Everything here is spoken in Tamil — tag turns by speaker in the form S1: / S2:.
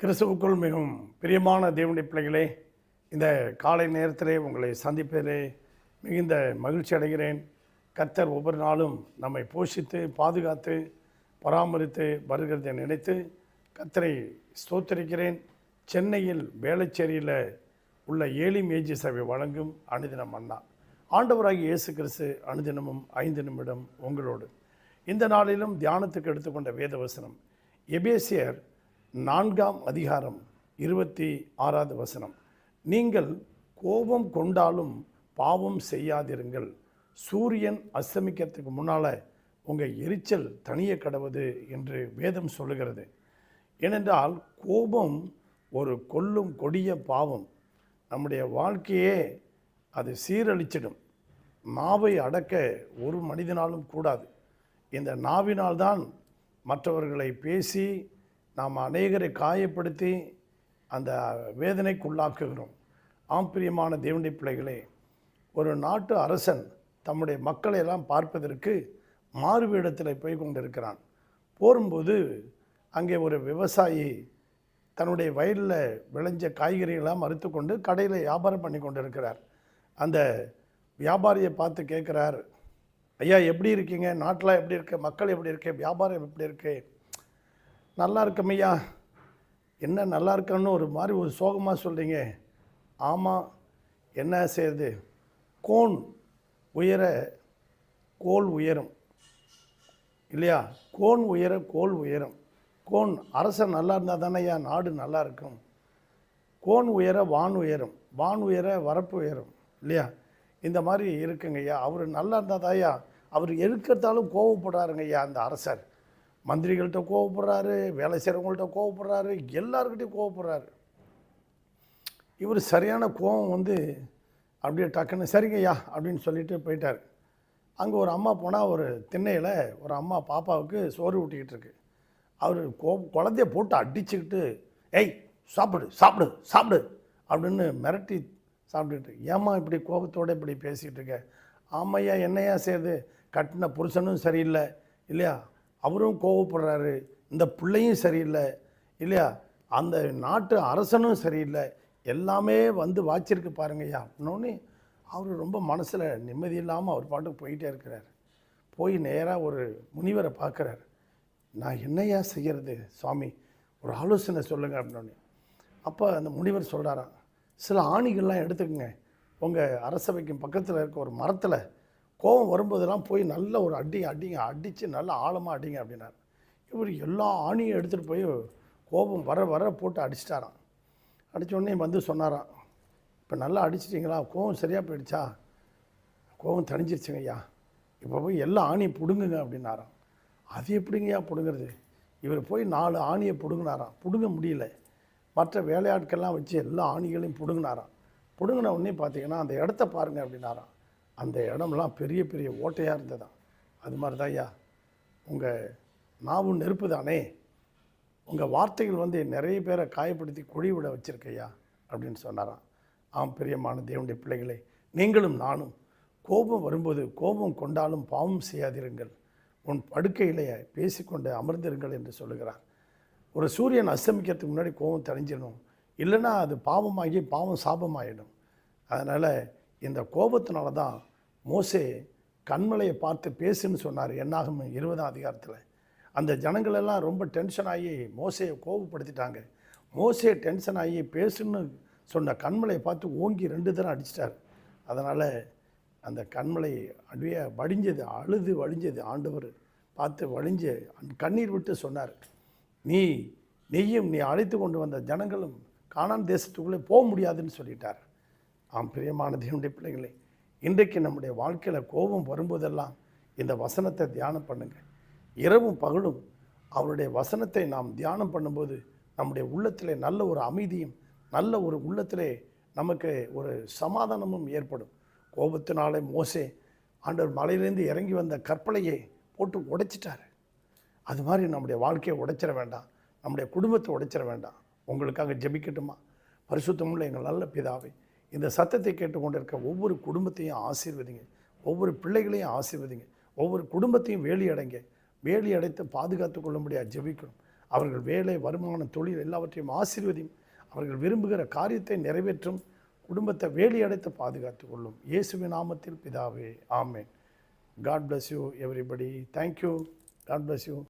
S1: கிறிஸ்துவுக்குள் மிகவும் பிரியமான தேவனுடைய பிள்ளைகளே இந்த காலை நேரத்திலே உங்களை சந்திப்பதிலே மிகுந்த மகிழ்ச்சி அடைகிறேன். கர்த்தர் ஒவ்வொரு நாளும் நம்மை போஷித்து பாதுகாத்து பராமரித்து வருகிறதை நினைத்து கர்த்தரை ஸ்தோத்தரிக்கிறேன். சென்னையில் வேளச்சேரியில் உள்ள ஏழி மேஜி சபை வழங்கும் அனுதினம் அண்ணா. ஆண்டவராகி இயேசு கிறிஸ்து அனுதினமும் ஐந்து நிமிடம் உங்களோடு. இந்த நாளிலும் தியானத்துக்கு எடுத்துக்கொண்ட வேதவசனம் எபேசியர் நான்காம் அதிகாரம் இருபத்தி ஆறாவது வசனம். நீங்கள் கோபம் கொண்டாலும் பாவம் செய்யாதிருங்கள். சூரியன் அஸ்தமிக்கிறதுக்கு முன்னால் உங்கள் எரிச்சல் தனிய கடவுது என்று வேதம் சொல்லுகிறது. ஏனென்றால் கோபம் ஒரு கொல்லும் கொடிய பாவம். நம்முடைய வாழ்க்கையே அது சீரழிச்சிடும். நாவை அடக்க ஒரு மனிதனாலும் கூடாது. இந்த நாவினால்தான் மற்றவர்களை பேசி நாம் அநேகரை காயப்படுத்தி அந்த வேதனைக்குள்ளாக்குகிறோம். ஆம்பிரியமான தேவனுடைய பிள்ளைகளே ஒரு நாட்டு அரசன் தம்முடைய மக்களை எல்லாம் பார்ப்பதற்கு மாறுவேடத்தில் போய் கொண்டிருக்கிறான். போரும்போது அங்கே ஒரு விவசாயி தன்னுடைய வயலில் விளைஞ்ச காய்கறிகளாம் மறுத்து கொண்டு கடையில் வியாபாரம் பண்ணி கொண்டு இருக்கிறார் அந்த வியாபாரியை பார்த்து கேட்குறார் ஐயா எப்படி இருக்கீங்க? நாட்டில் எப்படி இருக்கு? மக்கள் எப்படி இருக்கு? வியாபாரம் எப்படி இருக்குது நல்லா இருக்கமையா ஐயா என்ன நல்லா இருக்கணும்னு ஒரு மாதிரி ஒரு சோகமாக சொல்கிறீங்க ஆமாம் என்ன செய்யுது கோன் உயர கோல் உயரும். இல்லையா? கோன் உயர கோல் உயரும். கோன் அரசன் நல்லா இருந்தால் தானே நாடு நல்லா இருக்கும். கோன் உயர வான் உயரும். வான் உயர வரப்பு உயரும். இல்லையா? இந்த மாதிரி இருக்குங்கய்யா. அவர் நல்லா இருந்தால் ஐயா அவர் எதுக்கிறதாலும் கோவப்படுறாருங்கய்யா அந்த அரசர். மந்திரிகள்கிட்ட கோவப்படுறாரு வேலை செய்கிறவங்கள்ட்ட கோவப்படுறாரு எல்லாருக்கிட்டையும் கோவப்படுறாரு. இவர் சரியான கோவம் வந்து அப்படியே டக்குன்னு சரிங்கய்யா அப்படின்னு சொல்லிட்டு போயிட்டார். அங்கே ஒரு அம்மா போனால் ஒரு திண்ணையில் ஒரு அம்மா பாப்பாவுக்கு சோறு ஊட்டிக்கிட்டு இருக்கு. அவர் கோ குழந்தைய போட்டு அடிச்சுக்கிட்டு ஏய் சாப்பிடு சாப்பிடு சாப்பிடு அப்படின்னு மிரட்டி சாப்பிட்டுட்டு ஏம்மா இப்படி கோபத்தோடு இப்படி பேசிகிட்டு இருக்க? ஆமையா என்னையா செய்யுது? கட்டின புருஷனும் சரியில்லை இல்லையா? அவரும் கோவப்படுறாரு. இந்த பிள்ளையும் சரியில்லை. இல்லையா? அந்த நாட்டு அரசனும் சரியில்லை. எல்லாமே வந்து வாச்சிருக்கு பாருங்கய்யா அப்படின்னோடனே அவர் ரொம்ப மனசில் நிம்மதி இல்லாமல் அவர் பாட்டுக்கு போயிட்டே இருக்கிறார். போய் நேராக ஒரு முனிவரை பார்க்குறாரு. நான் என்னையா செய்கிறது சுவாமி? ஒரு ஆலோசனை சொல்லுங்கள் அப்படின்னோடனே அப்போ அந்த முனிவர் சொல்கிறாராம் சில ஆணிகள்லாம் எடுத்துக்கோங்க. உங்கள் அரசவைக்கும் பக்கத்தில் இருக்க ஒரு மரத்தில் கோபம் வரும்போதெல்லாம் போய் நல்ல ஒரு அடி அடிங்க அடித்து நல்லா ஆழமாக அடிங்க அப்படின்னார். இவர் எல்லா ஆணியும் எடுத்துகிட்டு போய் கோபம் வர வர போட்டு அடிச்சிட்டாராம். அடித்தோடனே உடனே வந்து சொன்னாராம் இப்போ நல்லா அடிச்சிட்டிங்களா? கோவம் சரியாக போயிடுச்சா? கோவம் தணிஞ்சிருச்சுங்கய்யா இப்போ போய் எல்லா ஆணியும் பிடுங்குங்க அப்படின்னாராம். அது எப்படிங்கய்யா பிடுங்கிறது? இவர் போய் நாலு ஆணியை பிடுங்கினாராம். பிடுங்க முடியல. மற்ற வேலையாட்கள்லாம் வச்சு எல்லா ஆணிகளையும் பிடுங்கினாராம். பிடுங்கின உடனே பார்த்தீங்கன்னா அந்த இடத்த பாருங்க அப்படின்னாராம். அந்த இடம்லாம் பெரிய பெரிய ஓட்டையாக இருந்ததான் அது மாதிரி தான் ஐயா. உங்கள் நாவும் நெருப்பு தானே? உங்கள் வார்த்தைகள் வந்து நிறைய பேரை காயப்படுத்தி குழி விட வச்சுருக்கையா அப்படின்னு சொன்னாராம். ஆம் பிரியமான தேவனுடைய பிள்ளைகளே நீங்களும் நானும் கோபம் வரும்போது கோபம் கொண்டாலும் பாவம் செய்யாதிருங்கள். உன் படுக்கையிலே பேசிக்கொண்டு அமர்ந்திருங்கள் என்று சொல்லுகிறார். ஒரு சூரியன் அஸ்தமிக்கிறதுக்கு முன்னாடி கோபம் தணிஞ்சிடணும். இல்லைன்னா அது பாவமாகி பாவம் சாபமாயிடும். அதனால் இந்த கோபத்தினால தான் மோசே கண்மலையை பார்த்து பேசுன்னு சொன்னார் என்னாகும் இருபதாம் அதிகாரத்தில். அந்த ஜனங்களெல்லாம் ரொம்ப டென்ஷன் ஆகி மோசையை கோபப்படுத்திட்டாங்க மோசே டென்ஷன் ஆகி பேசுன்னு சொன்ன கண்மலையை பார்த்து ஓங்கி ரெண்டு தரம் அடிச்சிட்டார். அதனால் அந்த கண்மலை அடிய வடிஞ்சது அழுது வழிஞ்சது ஆண்டவர் பார்த்து வடிஞ்சு கண்ணீர் விட்டு சொன்னார் நீ நீயும் நீ அழைத்து கொண்டு வந்த ஜனங்களும் காணான் தேசத்துக்குள்ளே போக முடியாதுன்னு சொல்லிட்டார். ஆம் பிரியமான தேவனுடைய பிள்ளைகளை இன்றைக்கு நம்முடைய வாழ்க்கையில் கோபம் வரும்போதெல்லாம் இந்த வசனத்தை தியானம் பண்ணுங்கள் இரவும் பகலும் அவருடைய வசனத்தை நாம் தியானம் பண்ணும்போது நம்முடைய உள்ளத்திலே நல்ல ஒரு அமைதியும் நல்ல ஒரு உள்ளத்திலே நமக்கு ஒரு சமாதானமும் ஏற்படும். கோபத்தினாலே மோசே ஆண்டவர் மலையிலேருந்து இறங்கி வந்த கற்பலையை போட்டு உடைச்சிட்டாரு. அது மாதிரி நம்முடைய வாழ்க்கையை உடைச்சிட வேண்டாம். நம்முடைய குடும்பத்தை உடைச்சிட வேண்டாம். உங்களுக்காக ஜெபிக்கட்டுமா? பரிசுத்தமுள்ள எங்கள் நல்ல பிதாவை இந்த சத்தத்தை கேட்டுக்கொண்டிருக்க ஒவ்வொரு குடும்பத்தையும் ஆசீர்வதிங்க. ஒவ்வொரு பிள்ளைகளையும் ஆசீர்வதிங்க. ஒவ்வொரு குடும்பத்தையும் வேலி அடைங்க வேலி அடைத்து பாதுகாத்து கொள்ளும்படியாக ஜெபிக்கணும் அவர்கள் வேலை வருமானம் தொழில் எல்லாவற்றையும் ஆசீர்வதியும் அவர்கள் விரும்புகிற காரியத்தை நிறைவேற்றும். குடும்பத்தை வேலையடைத்து பாதுகாத்து கொள்ளும். இயேசுவின் நாமத்தில் பிதாவே. ஆமேன். God bless you everybody thank you God bless you